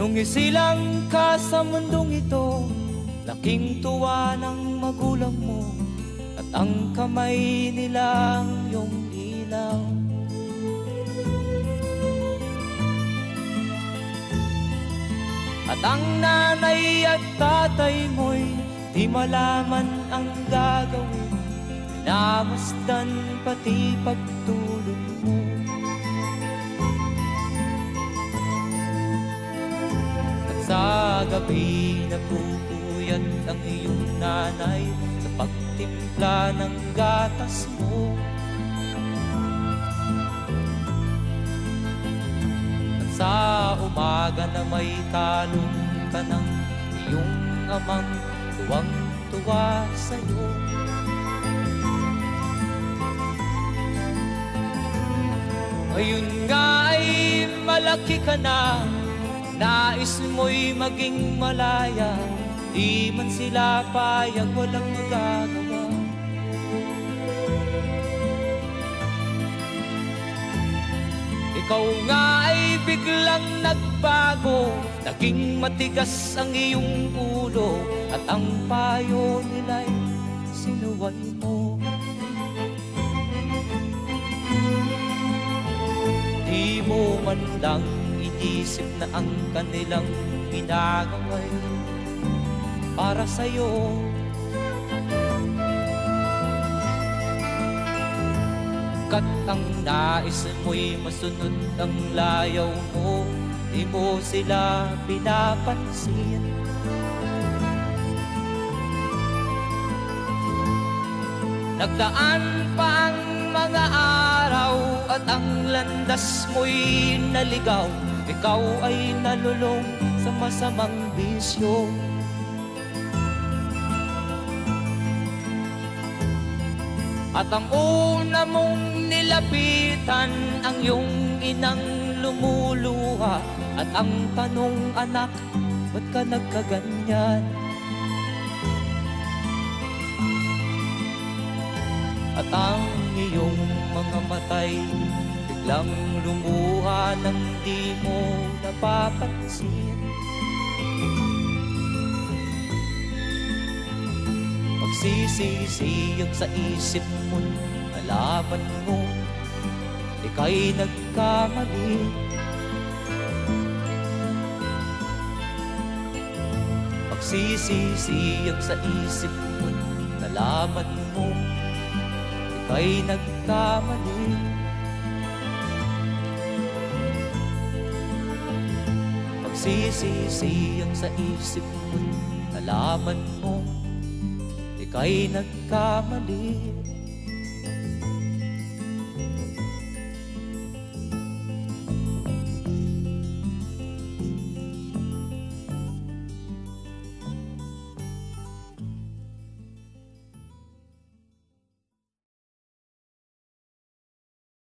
Nung isilang ka sa mundong ito Laking tuwa ng magulang mo At ang kamay nila ang iyong ilaw. At ang nanay at tatay mo'y Di malaman ang gagawin. Namasdan pati pagtulog mo gabi napupuyat ang iyong nanay Sa pagtimpla ng gatas mo. At sa umaga na may talong ka ng iyong amang Tuwang-tuwa sa'yo. Ngayon nga ay malaki ka na Nais mo'y maging malaya Di man sila payag walang magagawa. Ikaw nga ay biglang nagbago Naging matigas ang iyong ulo At ang payo nila'y sinuway mo. Di mo man lang inisip na ang kanilang ginagaway Para sa'yo. Kat ang nais mo'y masunod ang layaw mo Di mo sila pinapansin. Nagdaan pa ang mga araw At ang landas mo'y naligaw Ikaw ay nalulong sa masamang bisyo. At ang una mong nilapitan Ang iyong inang lumuluha. At ang tanong anak Ba't ka nagkaganyan? At ang iyong mga matay Biglang lumuha nang di mo napapansin. Magsisisiyag sa isip mo Nalaman mo Ika'y nagkamali. Magsisisiyag sa isip mo Nalaman mo Ika'y nagkamali Magsisisiyag sa isip mo Nalaman mo Ika'y nagkamali